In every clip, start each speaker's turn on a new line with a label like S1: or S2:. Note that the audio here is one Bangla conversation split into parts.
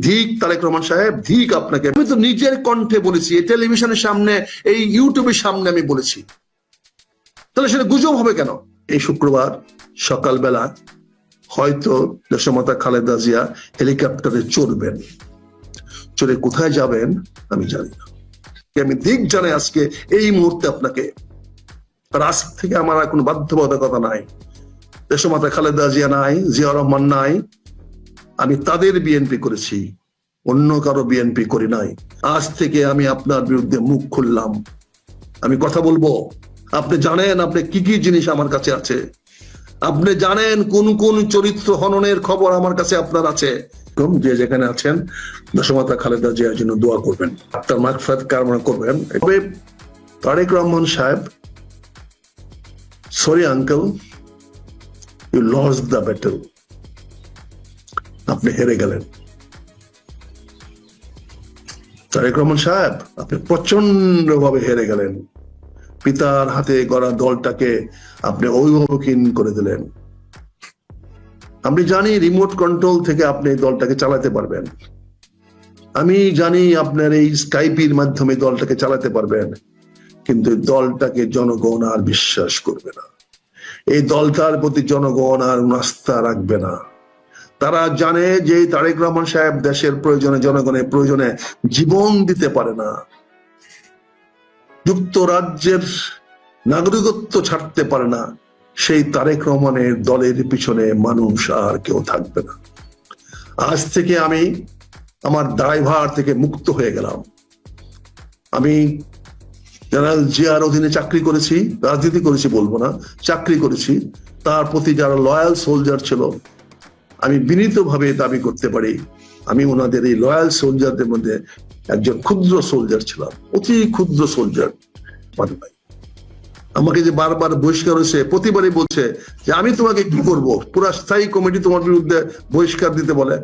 S1: ধিক তারেক রহমান সাহেব, ধিক আপনাকে। আমি তো নিজের কণ্ঠে বলেছি, এই টেলিভিশনের সামনে, এই ইউটিউবের সামনে আমি বলেছি। তাহলে সেটা গুজব হবে কেন? এই শুক্রবার সকালবেলা হয়তো খালেদা জিয়া হেলিকপ্টারে চড়বেন। চড়ে কোথায় যাবেন, আমি জানি না। আমি দিক জানাই আজকে, এই মুহূর্তে আপনাকে? আর আজ থেকে আমার আর কোনো বাধ্যবাধকতা নাই। দেশমাতা খালেদা জিয়া নাই জিয়া রহমান নাই আমি তাদের বিএনপি করেছি। অন্য কারও বিএনপি করি নাই। আজ থেকে আমি আপনার বিরুদ্ধে মুখ খুললাম। আমি কথা বলব, আপনি জানেন আপনি কি কি জিনিস আমার কাছে আছে। আপনি জানেন কোন কোন চরিত্র হননের খবর আমার কাছে আপনার আছে। যে যেখানে আছেন, দশমাতা খালেদা জিয়ার জন্য দোয়া করবেন। আপনার মাকফাত কামনা করবেন। তবে Tarique Rahman Saheb sorry uncle you lost the battle আপনি হেরে গেলেন। তারেক রহমান সাহেব, আপনি প্রচণ্ড ভাবে হেরে গেলেন। পিতার হাতে গড়া দলটাকে আপনি অভিভাবকহীন করে দিলেন। আমি জানি রিমোট কন্ট্রোল থেকে আপনি দলটাকে চালাতে পারবেন। আমি জানি আপনার এই স্কাইপির মাধ্যমে দলটাকে চালাতে পারবেন, কিন্তু দলটাকে জনগণ আর বিশ্বাস করবে না। এই দলটার প্রতি জনগণ আর আস্থা রাখবে না। তারা জানে যে তারেক রহমান সাহেব দেশের প্রয়োজনে জনগণের প্রয়োজনে জীবন দিতে পারে না। যুক্তরাজ্যের নাগরিকত্ব ছাড়তে পারে না। সেই তারেক রহমানের দলের পিছনে মানুষ আর কেউ থাকবে না। আজ থেকে আমি আমার দায়ভার থেকে মুক্ত হয়ে গেলাম। আমি জেনারেল জিয়ার অধীনে চাকরি করেছি, রাজনীতি করেছি বলব না, চাকরি করেছি। তার প্রতি যারা লয়াল সোলজার ছিল আমি বিনীতভাবে দাবি করতে পারি। আমি ওনাদের এই লয়াল সোলজারদের মধ্যে একজন ক্ষুদ্র সোলজার ছিলাম, অতি ক্ষুদ্র সোলজার আমাকে যে বারবার বহিষ্কার হয়েছে, প্রতিবারই বলছে যে আমি তোমাকে কি করব? পুরা স্থায়ী কমিটি তোমার বিরুদ্ধে বহিষ্কার দিতে বলে।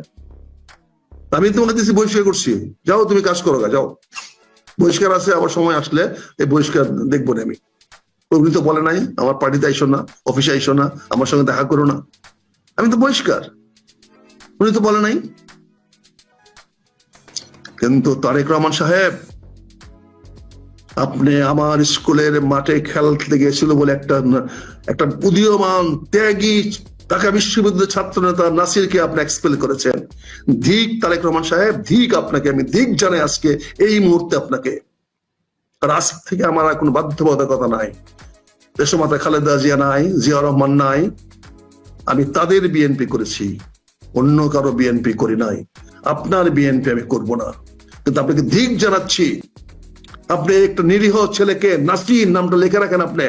S1: আমি তোমাকে দিচ্ছি বহিষ্কার করছি। যাও, তুমি কাজ করো যাও। বহিষ্কার আছে, আবার সময় আসলে এই বহিষ্কার দেখব না আমি। উনি তো বলে নাই, আমার পার্টিতে আইসো না, অফিসে আইসো না, আমার সঙ্গে দেখা করো না। আমি তো বহিষ্কার। উনি তো বলে নাই। কিন্তু তারেক রহমান সাহেব, আপনি আমার স্কুলের মাঠে খেলতে গিয়েছিল বলে একটা একটা উদীয়মান ত্যাগী ঢাকা বিশ্ববিদ্যালয়ের ছাত্র নেতা নাসিরকে আপনি এক্সপেল করেছেন। ধিক তারেক রহমান সাহেব, ধিক আপনাকে, আমি ধিক জানাই আজকে এই মুহূর্তে আপনাকে। আর আজ থেকে আমার আর কোনো বাধ্যবাধকতা নাই। দেশমাতা খালেদা জিয়া নাই, জিয়া রহমান নাই। আমি তাদের বিএনপি করেছি। অন্য কারও বিএনপি করি নাই। আপনার বিএনপি আমি করব না। কিন্তু আপনাকে দিক জানাচ্ছি, আপনি একটা নিরীহ ছেলেকে নাসির নামটা লিখে রাখেন আপনি।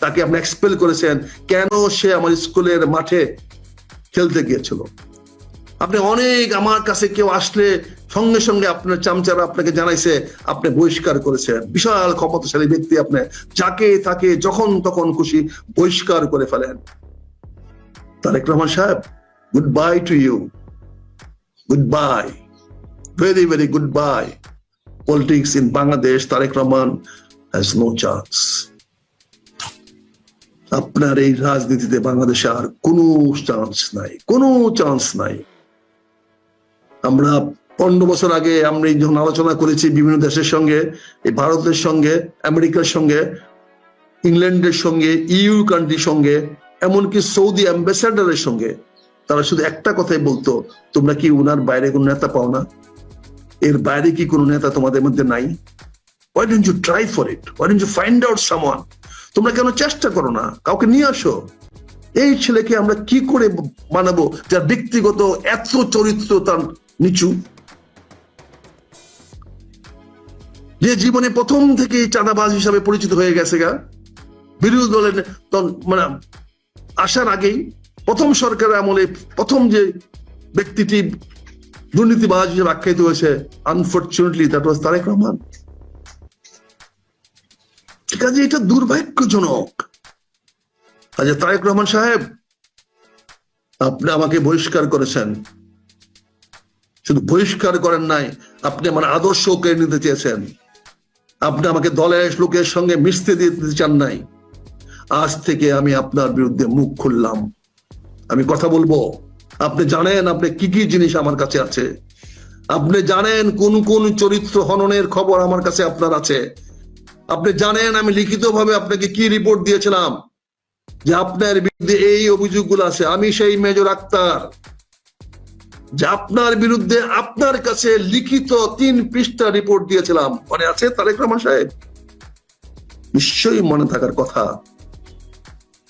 S1: তাকে আপনি এক্সপেল করেছেন। কেন সে আমার স্কুলের মাঠে খেলতে গিয়েছিল? আপনি অনেক আমার কাছে কেউ আসলে সঙ্গে সঙ্গে আপনার চামচারা আপনাকে জানাইছে, আপনি বহিষ্কার করেছেন। বিশাল ক্ষমতাশালী ব্যক্তি আপনি। যাকে তাকে যখন তখন খুশি বহিষ্কার করে ফেলেন। Tarique Rahman Saheb you good bye very very good bye politics in Bangladesh, Tariq Rahman has no chance. আপনার এই রাজনীতিতে বাংলাদেশে আর কোনো চান্স নাই কোনো চান্স নাই। আমরা পনেরো বছর আগে আমরা এই যখন আলোচনা করেছি বিভিন্ন দেশের সঙ্গে এই ভারতের সঙ্গে আমেরিকার সঙ্গে ইংল্যান্ডের সঙ্গে ইউ কান্ট্রির সঙ্গে এমনকি সৌদি অ্যাম্বাসাডারের সঙ্গে তারা শুধু একটা কথাই বলতো, তোমরা কি উনার বাইরে কোন নেতা পাও না? এর বাইরে কি কোনো নেতা তোমাদের মধ্যে নাই? Why don't you try for it why don't you find out someone তোমরা কেন চেষ্টা করো না? কাউকে নিয়ে আসো। এই ছেলেকে আমরা কি করে বানাবো যার ব্যক্তিগত এত চরিত্র তার নিচু? যে জীবনে প্রথম থেকে চাঁদাবাজ হিসাবে পরিচিত হয়ে গেছে গা। বিরোধী দলের মানে আসার আগেই প্রথম সরকারের আমলে প্রথম যে ব্যক্তিটি দুর্নীতিবাজ হিসেবে আখ্যায়িত হয়েছে unfortunately that was Tarique Rahman. ঠিক আছে, এটা দুর্ভাগ্যজনক। আচ্ছা তারেক রহমান সাহেব, আপনি আমাকে বহিষ্কার করেছেন। শুধু বহিষ্কার করেন নাই, আপনি আমার আদর্শ কেড়ে নিতে চেয়েছেন। আপনি আমাকে দলের লোকের সঙ্গে মিশতে দিতে চান নাই। আজ থেকে আমি আপনার বিরুদ্ধে মুখ খুললাম। আমি কথা বলব। আপনি জানেন আপনি কি কি জিনিস আমার কাছে আছে। আপনি জানেন কোন কোন চরিত্র হননের খবর আমার কাছে আপনার আছে। আপনি জানেন আমি লিখিতভাবে আপনাকে কি রিপোর্ট দিয়েছিলাম? যে আপনার বিরুদ্ধে এই অভিযোগগুলো আছে, আমি সেই মেজর আক্তার। যে আপনার বিরুদ্ধে আপনার কাছে লিখিত তিন পৃষ্ঠা রিপোর্ট দিয়েছিলাম। মনে আছে তারেক রহমান সাহেব? নিশ্চয়ই মনে থাকার কথা।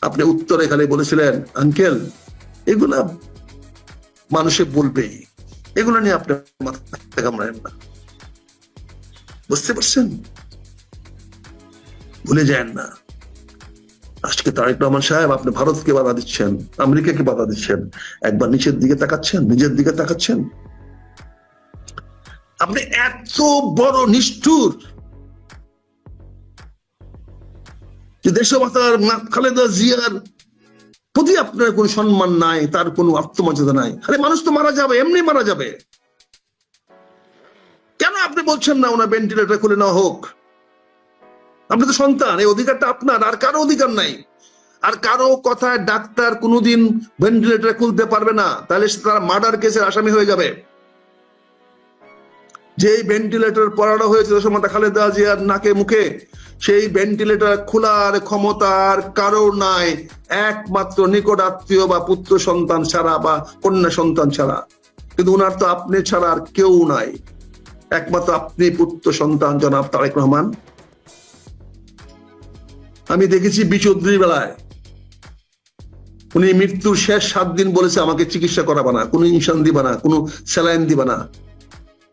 S1: আপনি উত্তরে খালি বলেছিলেন, আঙ্কেল এগুলা মানুষে বলবেই। এগুলো নিয়ে আপনি মাথা কামড়ায়েন না। বুঝতে পারছেন? ভুলে যান না। আজকে তারেক রহমান সাহেব, আপনি ভারতকে বাধা দিচ্ছেন, আমেরিকাকে বাধা দিচ্ছেন, একবার নিচের দিকে তাকাচ্ছেন, নিজের দিকে তাকাচ্ছেন? আপনি এত বড় নিষ্ঠুর! যে দেশমাতার মা- খালেদা জিয়ার প্রতি আপনার কোনো সম্মান নাই, তার কোনো আত্মমর্যাদা নাই, আরে মানুষ তো মারা যাবে, এমনি মারা যাবে। কেন আপনি বলছেন না ওনার ভেন্টিলেটর খুলে নেওয়া হোক? আপনি তো সন্তান, এই অধিকারটা আপনার, আর কারও অধিকার নাই। আর কারও কথায় ডাক্তার কোনোদিন ভেন্টিলেটর খুলতে পারবে না, তাহলে তারা মার্ডার কেসের আসামি হয়ে যাবে। যেই ভেন্টিলেটর পড়ানো হয়েছে সময় খালেদা জিয়ার নাকে মুখে, সেই ভেন্টিলেটর খোলার ক্ষমতার কারও নাই। একমাত্র নিকট আত্মীয় বা পুত্র সন্তান ছাড়া বা কন্যা সন্তান ছাড়া। কিন্তু উনার তো আপনি ছাড়া আর কেউ নাই। একমাত্র আপনি পুত্র সন্তান, জনাব তারেক রহমান। আমি দেখেছি বিচৌধুরীর বেলায়। উনি মৃত্যুর শেষ সাত দিন বলেছে আমাকে চিকিৎসা করাবা না, কোনো ইনসান দিবা না, কোনো স্যালাইন দিবা না।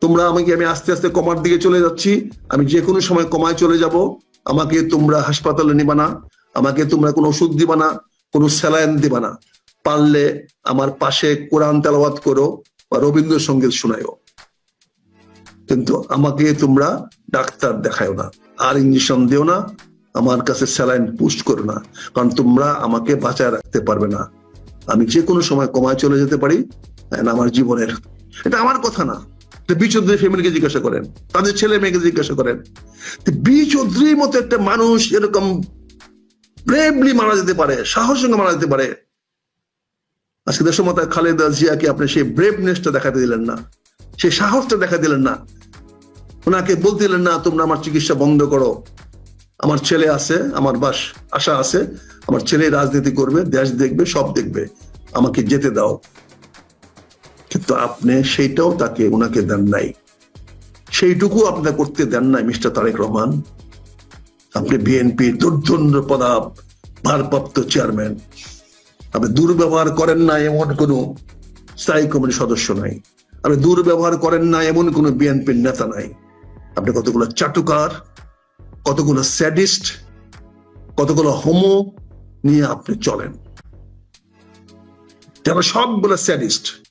S1: তোমরা আমাকে, আমি আস্তে আস্তে কমার দিকে চলে যাচ্ছি। আমি যে কোনো সময় কমায় চলে যাব। আমাকে তোমরা হাসপাতালে নিবা না। আমাকে তোমরা কোনো ওষুধ দিবা না, কোনো স্যালাইন দিবা না। পারলে আমার পাশে কোরআন তেলাওয়াত করো বা রবীন্দ্রসঙ্গীত শোনায়ও। কিন্তু আমাকে তোমরা ডাক্তার দেখায়ও না। আর ইঞ্জেকশন দিও না, আমার কাছে স্যালাইন পুস্ট করো না। কারণ তোমরা আমাকে বাঁচায় রাখতে পারবে না। আমি যে কোনো সময় কমায় চলে যেতে পারি আমার জীবনের। এটা আমার কথা না। বি চৌধুরী ফ্যামিলিকে জিজ্ঞাসা করেন, তাদের ছেলে মেয়েকে জিজ্ঞাসা করেন। বি চৌধুরীর মতো একটা মানুষ এরকম ব্রেভলি মারা যেতে পারে সাহস সঙ্গে মারা যেতে পারে। আজকে খালেদা জিয়াকে আপনি সেই ব্রেভনেসটা দেখাতে দিলেন না, সেই সাহসটা দেখা দিলেন না। ওনাকে বলতে দিলেন, না, তোমরা আমার চিকিৎসা বন্ধ করো। আমার ছেলে আছে, আমার বাস, আশা আছে, আমার ছেলে রাজনীতি করবে, দেশ দেখবে, সব দেখবে। আমাকে যেতে দাও। কিন্তু আপনি সেইটাও তাকে ওনাকে দেন নাই। সেইটুকু আপনার করতে দেন নাই, মিস্টার তারেক রহমান। আপনি বিএনপি দুর্দণ্ড পদাপ ভারপ্রাপ্ত চেয়ারম্যান। আপনি দুর্ব্যবহার করেন না এমন কোনো স্থায়ী কমিটির সদস্য নাই। আপনি দুর্ব্যবহার করেন না এমন কোনো বিএনপির নেতা নাই। আপনি কতগুলো চাটুকার, কতগুলো স্যাডিস্ট, কতগুলো হোমো নিয়ে আপনি চলেন। যারা সবগুলো স্যাডিস্ট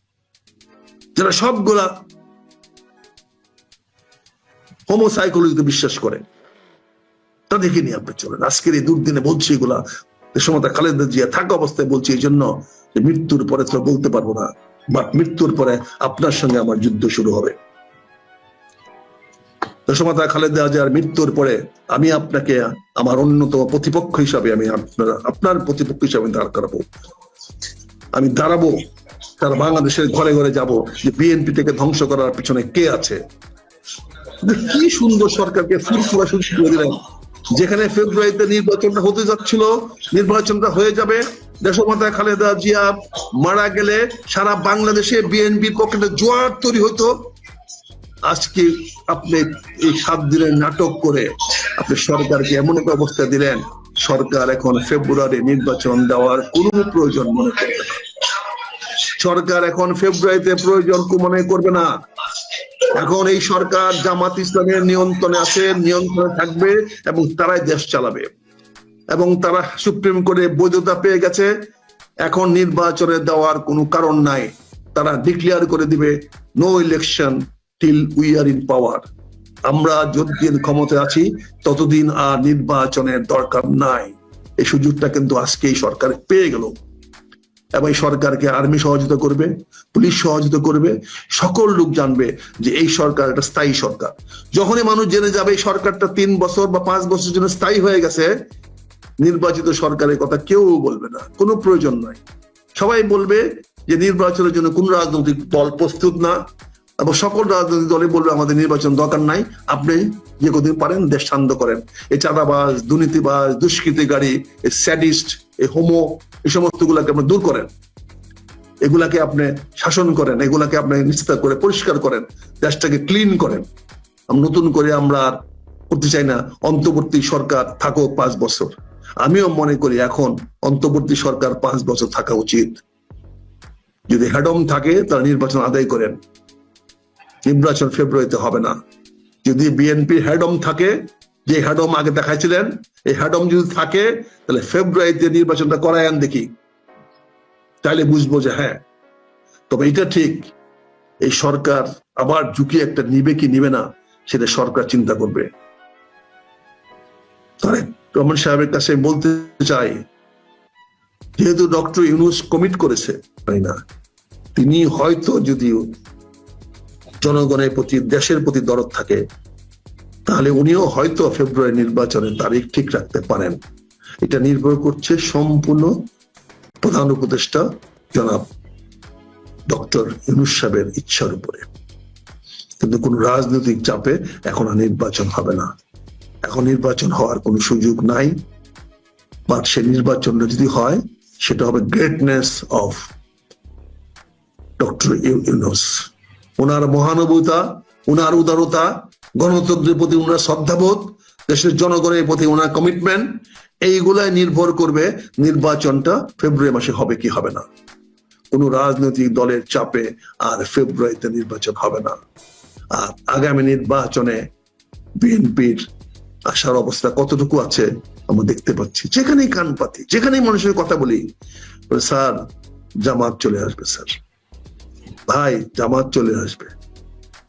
S1: যারা সবগুলা হোমোসাইকোলজিতে বিশ্বাস করে, তাদেরকে নিয়ে আপনি চলেন। আজকের এই দুর্দিনে বলছি এগুলা। সময় খালেদা জিয়া থাকা অবস্থায় বলছি এই জন্য মৃত্যুর পরে তো বলতে পারব না বাট মৃত্যুর পরে আপনার সঙ্গে আমার যুদ্ধ শুরু হবে। দেশমাতা খালেদা জিয়ার মৃত্যুর পরে আমি আপনাকে আমার অন্যতম প্রতিপক্ষ হিসাবে আমি আপনার আপনার প্রতিপক্ষ হিসাবে দাঁড় করাবো। আমি দাঁড়াবো তারা বাংলাদেশের ঘরে ঘরে যাব যে বিএনপি থেকে ধ্বংস করার পিছনে কে আছে? কি সুন্দর সরকারকে ফুরফুরা শুরু করে দিলেন। যেখানে ফেব্রুয়ারিতে নির্বাচনটা হতে যাচ্ছিল, নির্বাচনটা হয়ে যাবে। দেশমাতা খালেদা জিয়া মারা গেলে সারা বাংলাদেশে বিএনপির পক্ষে জোয়ার তৈরি হতো। আজকে আপনি এই সাত দিনের নাটক করে আপনি সরকারকে এমন একটা অবস্থা দিলেন। সরকার এখন ফেব্রুয়ারি নির্বাচন দেওয়ার কোনো প্রয়োজন মনে করবে না। সরকার এখন ফেব্রুয়ারিতে প্রয়োজন মনে করবে না। এখন এই সরকার জামাত ইসলামের নিয়ন্ত্রণে আছে, নিয়ন্ত্রণে থাকবে এবং তারাই দেশ চালাবে। এবং তারা সুপ্রিম কোর্টে বৈধতা পেয়ে গেছে। এখন নির্বাচনে দেওয়ার কোনো কারণ নাই। তারা ডিক্লেয়ার করে দিবে no election till we are in power আমরা যতদিন ক্ষমতায় আছি, ততদিন আর নির্বাচনের দরকার নাই। এই সুযোগটা কিন্তু আজকে এই সরকার পেয়ে গেল। এবং এই সরকারকে আর্মি সহযোগিতা করবে, পুলিশ সহযোগিতা করবে, সকল লোক জানবে যে এই সরকার একটা স্থায়ী সরকার। যখনই মানুষ জেনে যাবে এই সরকারটা তিন বছর বা পাঁচ বছরের জন্য স্থায়ী হয়ে গেছে, নির্বাচিত সরকারের কথা কেউ বলবে না, কোনো প্রয়োজন নয় সবাই বলবে যে নির্বাচনের জন্য কোন রাজনৈতিক দল প্রস্তুত না এবং সকল রাজনৈতিক দলই বলবে, আমাদের নির্বাচন দরকার নাই। আপনি যে কদিন পারেন দেশ শান্ত করেন। এই চাঁদাবাজ, দুর্নীতিবাজ দুষ্কৃতিকারী এই স্যাডিস্ট এই হোমো, এই সমস্ত গুলাকে আপনি দূর করেন। এগুলাকে আপনি শাসন করেন, এগুলাকে আপনি নিশ্চিত করে, পরিষ্কার করেন, দেশটাকে ক্লিন করেন। নতুন করে আমরা আর করতে চাই না, অন্তর্বর্তী সরকার থাকুক পাঁচ বছর। আমিও মনে করি এখন অন্তর্বর্তী সরকার পাঁচ বছর থাকা উচিত। যদি হেডম থাকে তারা নির্বাচন আদায় করেন। নির্বাচন ফেব্রুয়ারিতে হবে না। যদি বিএনপি হেডম থাকে, যে হেডম আগে দেখাইছিলেন, এই হেডম যদি থাকে, তাহলে ফেব্রুয়ারিতে নির্বাচনটা করায় দেখি। তাহলে বুঝব যে হ্যাঁ। তবে এটা ঠিক, এই সরকার আবার ঝুঁকি একটা নিবে কি নিবে না, সেটা সরকার চিন্তা করবে। তারেক রহমান সাহেবের কাছে বলতে চাই, যেহেতু ডক্টর ইউনুস কমিট করেছে, তাই না? তিনি হয়তো যদিও জনগণের প্রতি, দেশের প্রতি দরদ থাকে, তাহলে উনিও হয়তো ফেব্রুয়ারি নির্বাচনের তারিখ ঠিক রাখতে পারেন। এটা নির্ভর করছে সম্পূর্ণ প্রধান উপদেষ্টা জনাব ডক্টর ইউনুস সাহেবের ইচ্ছার উপরে। কিন্তু কোন রাজনৈতিক চাপে এখন আর নির্বাচন হবে না। এখন নির্বাচন হওয়ার কোনো সুযোগ নাই। বাট সে নির্বাচনটা যদি হয়, সেটা হবে গ্রেটনেস অফ ডক্টর ইউনুস। ওনার মহানুভূতা ওনার উদারতা, গণতন্ত্রের প্রতি ওনার শ্রদ্ধাবোধ, দেশের জনগণের প্রতি ওনার কমিটমেন্ট এইগুলাই নির্ভর করবে নির্বাচনটা ফেব্রুয়ারি মাসে হবে কি হবে না। কোন রাজনৈতিক দলের চাপে আর ফেব্রুয়ারিতে নির্বাচন হবে না। আর আগামী নির্বাচনে বিএনপির আসার অবস্থা কতটুকু আছে আমরা দেখতে পাচ্ছি। যেখানেই কান পাতি, যেখানেই মানুষের কথা বলি, স্যার, জামাত চলে আসবে, স্যার। ভাই, জামাত চলে আসবে।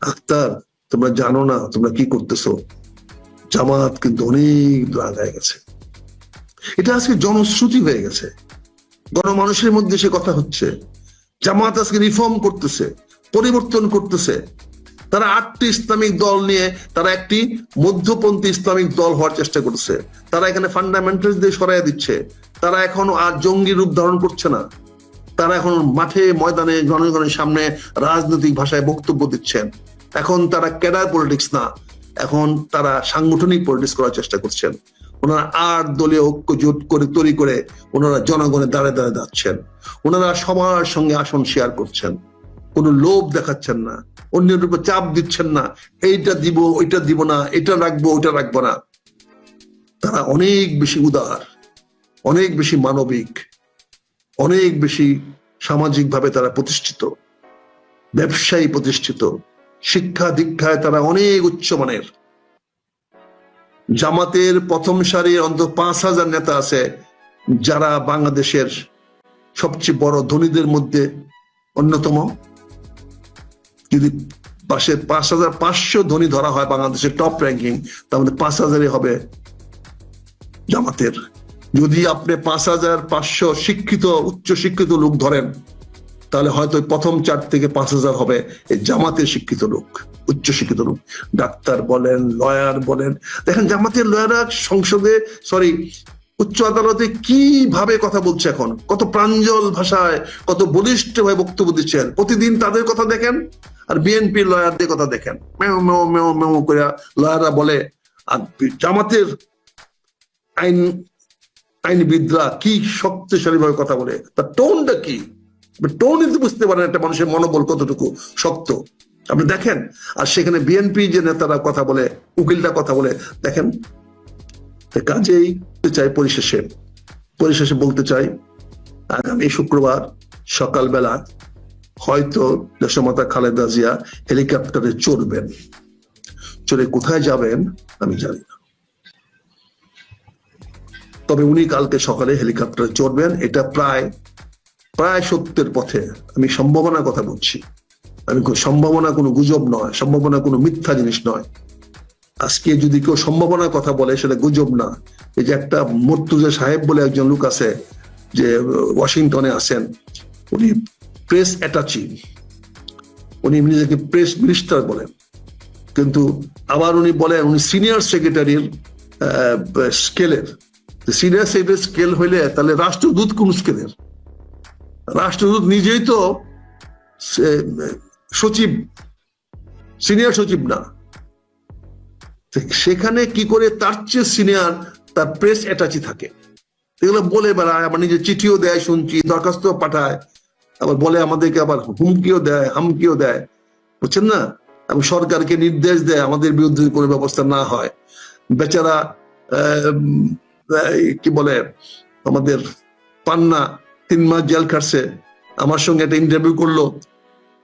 S1: আক্তার তোমরা জানো না, তোমরা কি করতেছো? জামাত কিন্তু অনেক আগায় গেছে। এটা আজকে জনশ্রুতি হয়ে গেছে। গণমানুষের মধ্যে সে কথা হচ্ছে। জামাত আজকে রিফর্ম করতেছে, পরিবর্তন করতেছে। তারা আটটি ইসলামিক দল নিয়ে, তারা একটি মধ্যপন্থী ইসলামিক দল হওয়ার চেষ্টা করছে তারা এখানে ফান্ডামেন্টাল দিয়ে সরাই দিচ্ছে। তারা এখন আর জঙ্গি রূপ ধারণ করছে না। তারা এখন মাঠে, ময়দানে, জনগণের সামনে রাজনৈতিক ভাষায় বক্তব্য দিচ্ছেন। এখন তারা ক্যাডার পলিটিক্স না, এখন তারা সাংগঠনিক পলিটিক্স করার চেষ্টা করছেন। ওনারা আট দলীয় ঐক্য জোট করে, তৈরি করে ওনারা জনগণের দাঁড়ে দাঁড়ে যাচ্ছেন। ওনারা সবার সঙ্গে আসন শেয়ার করছেন। কোনো লোভ দেখাচ্ছেন না, অন্যের উপর চাপ দিচ্ছেন না, এইটা দিব, ওইটা দিব না, এটা রাখব, ওইটা রাখব না। তারা অনেক বেশি উদার, অনেক বেশি মানবিক অনেক বেশি সামাজিকভাবে তারা প্রতিষ্ঠিত, ব্যবসায়ী প্রতিষ্ঠিত, শিক্ষা দীক্ষায় তারা অনেক উচ্চমানের জামাতের প্রথম সারির অন্তত পাঁচ হাজার নেতা আছে যারা বাংলাদেশের সবচেয়ে বড় ধনীদের মধ্যে অন্যতম। যদি পাশে পাঁচ হাজার পাঁচশো ধনী ধরা হয় বাংলাদেশের টপ র্যাঙ্কিং তার মধ্যে পাঁচ হাজারই হবে জামাতের। যদি আপনি পাঁচ হাজার পাঁচশো শিক্ষিত, উচ্চ শিক্ষিত লোক ধরেন, তাহলে হয়তো প্রথম চার থেকে পাঁচ হাজার হবে এই জামাতের শিক্ষিত লোক, উচ্চ শিক্ষিত লোক। ডাক্তার বলেন, লয়ার বলেন, দেখেন জামাতের লয়াররা সংসদে, সরি, উচ্চ আদালতে কীভাবে কথা বলছে এখন? কত প্রাঞ্জল ভাষায়, কত বলিষ্ঠ ভাবে বক্তব্য দিচ্ছেন। প্রতিদিন তাদের কথা দেখেন আর বিএনপি লয়ারদের কথা দেখেন। মেও মেও মেও মেও করে লয়াররা বলে, আর জামাতের আইন আইনবিদরা কি শক্তিশালী ভাবে কথা বলে? তার টোনটা কি? টোন তো বুঝতে পারেন একটা মানুষের মনোবল কতটুকু শক্ত। আপনি দেখেন, আর সেখানে বিএনপি যে নেতারা কথা বলে, উকিলটা কথা বলে, দেখেন কাজেই চাই পরিশেষে। পরিশেষে বলতে চাই আগামী শুক্রবার সকালবেলা হয়তো দেশমাতা খালেদা জিয়া হেলিকপ্টারে চড়বেন। চড়ে কোথায় যাবেন, আমি জানি না। তবে উনি কালকে সকালে হেলিকপ্টারে চড়বেন। এটা প্রায় প্রায় সত্যের পথে। আমি সম্ভাবনার কথা বলছি। আমি সম্ভাবনা কোনো গুজব নয়, সম্ভাবনা কোনো মিথ্যা জিনিস নয়। আজকে যদি কেউ সম্ভাবনার কথা বলে, সেটা গুজব না। এই যে একটা মর্তুজা সাহেব বলে একজন লোক আছে, যে ওয়াশিংটনে আছেন, উনি প্রেস অ্যাটাচি। উনি নিজেকে প্রেস মিনিস্টার বলেন। কিন্তু আবার উনি বলেন, উনি সিনিয়র সেক্রেটারির স্কেলের। সিনিয়র সেক্রেটারি স্কেল হইলে, তাহলে রাষ্ট্রদূত কোন স্কেলের রাষ্ট্রদূত নিজেই তো সচিব সিনিয়র সচিব না। সেখানে কি করে তার চেয়ে সিনিয়র তার প্রেস অ্যাটাচি থাকে? এগুলো বলে বেড়ায় আবার নিজে চিঠিও দেয়, শুনছি, দরখাস্ত পাঠায়। আবার বলে আমাদেরকে আবার হুমকিও দেয়, হামকিও দেয়। বুঝছেন না? এবং সরকারকে নির্দেশ দেয়, আমাদের বিরুদ্ধে কোনো ব্যবস্থা না হয়। বেচারা কি বলে, আমাদের পান্না তিন মাস জেল কাটছে আমার সঙ্গে একটা ইন্টারভিউ করল।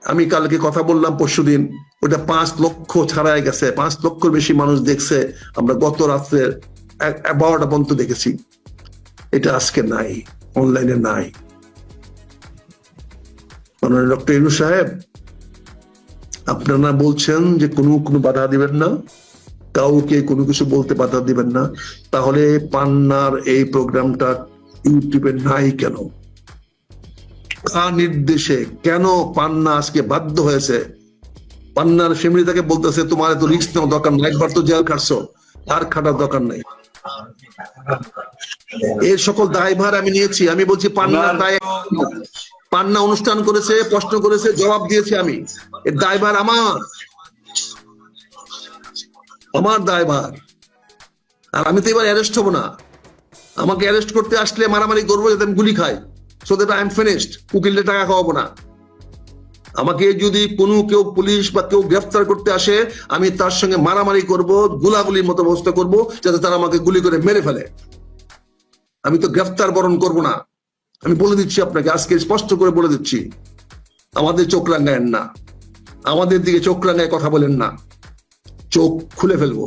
S1: আমি কালকে কথা বললাম পরশুদিন ওটা পাঁচ লক্ষ ছাড়াই গেছে, পাঁচ লক্ষর বেশি মানুষ দেখছে। আমরা গত রাত্রে বারোটা পর্যন্ত দেখেছি। এটা আজকে নাই অনলাইনে নাই। ডক্টর ইনু সাহেব, আপনারা বলছেন যে কোনো কোনো বাধা দিবেন না? কাউকে কোনো কিছু বলতে বাধা দিবেন না। তাহলে পান্নার এই প্রোগ্রামটা ইউটিউবে নাই কেন? কার নির্দেশে কেন পান্না আজকে বাধ্য হয়েছে? পান্নার ফ্যামিলি তাকে বলতেছে তোমার এত রিস্ক নেওয়া দরকার নাই একবার তো জেল খাটছো আর খাটার দরকার নাই। এর সকল দায়ভার আমি নিয়েছি। আমি বলছি পান্না দায় পান্না অনুষ্ঠান করেছে প্রশ্ন করেছে জবাব দিয়েছি আমি। এর দায়ভার আমার। আমার দায়ভার। আর আমি তো এবার অ্যারেস্ট হব না। আমাকে অ্যারেস্ট করতে আসলে মারামারি করব, যাতে আমি গুলি খাই। So that I am finished উকিলের টাকা খাওয়াবো না। আমাকে যদি কোনো কেউ পুলিশ বা কেউ গ্রেফতার করতে আসে, আমি তার সঙ্গে মারামারি করব, গুলাগুলির মতো ব্যবস্থা করব, যাতে তারা আমাকে গুলি করে মেরে ফেলে। আমি তো গ্রেফতার বরণ করব না। আমি বলে দিচ্ছি আপনাকে, আজকে স্পষ্ট করে বলে দিচ্ছি। আমাদের চোখ রাঙ্গায়েন না। আমাদের দিকে চোখ রাঙ্গায় কথা বলেন না। চোখ খুলে ফেলব।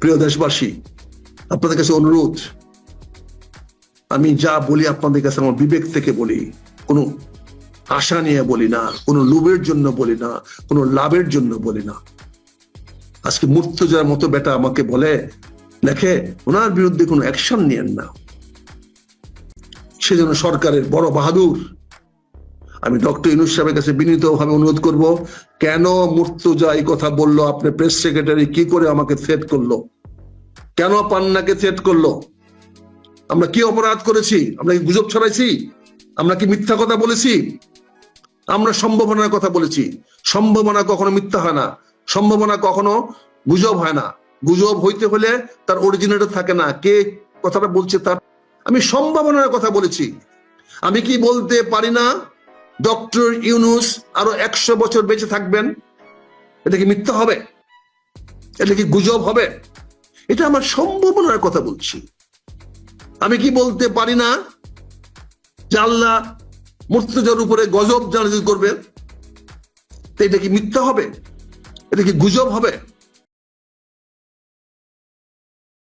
S1: প্রিয় দেশবাসী, আপনাদের কাছে অনুরোধ, আমি যা বলি আপনাদের কাছে আমার বিবেক থেকে বলি, কোনো আশা নিয়ে বলি না, কোনো লোভের জন্য বলি না, কোনো লাভের জন্য বলি না। আজকে মূর্তজার মতো বেটা আমাকে বলে, দেখে ওনার বিরুদ্ধে কোনো অ্যাকশন নিয়েন না। সেজন্য সরকারের বড় বাহাদুর। আমি ডক্টর ইনুস সাহেবের কাছে বিনীতভাবে অনুরোধ করব, কেন মূর্তজা এই কথা বলল আপনি প্রেস সেক্রেটারি কি করে আমাকে থ্রেট করল? কেন পান্নাকে থ্রেট করল? আমরা কি অপরাধ করেছি? আমরা কি গুজব ছড়াইছি? আমরা কি মিথ্যা কথা বলেছি? আমরা সম্ভাবনার কথা বলেছি। সম্ভাবনা কখনো মিথ্যা হয় না। সম্ভাবনা কখনো গুজব হয় না। গুজব হইতে হলে তার অরিজিনেটর থাকে না। কে কথাটা বলছে তার? আমি সম্ভাবনার কথা বলেছি। আমি কি বলতে পারি না? ডক্টর ইউনুস আরও একশো বছর বেঁচে থাকবেন? এটা কি মিথ্যা হবে? এটা কি গুজব হবে? এটা আমার সম্ভাবনার কথা বলছি। আমি কি বলতে পারি না যে আল্লাহ মুর্তজার উপরে গজব জানাজি করবে তো এটা কি মিথ্যা হবে? এটা কি গুজব হবে?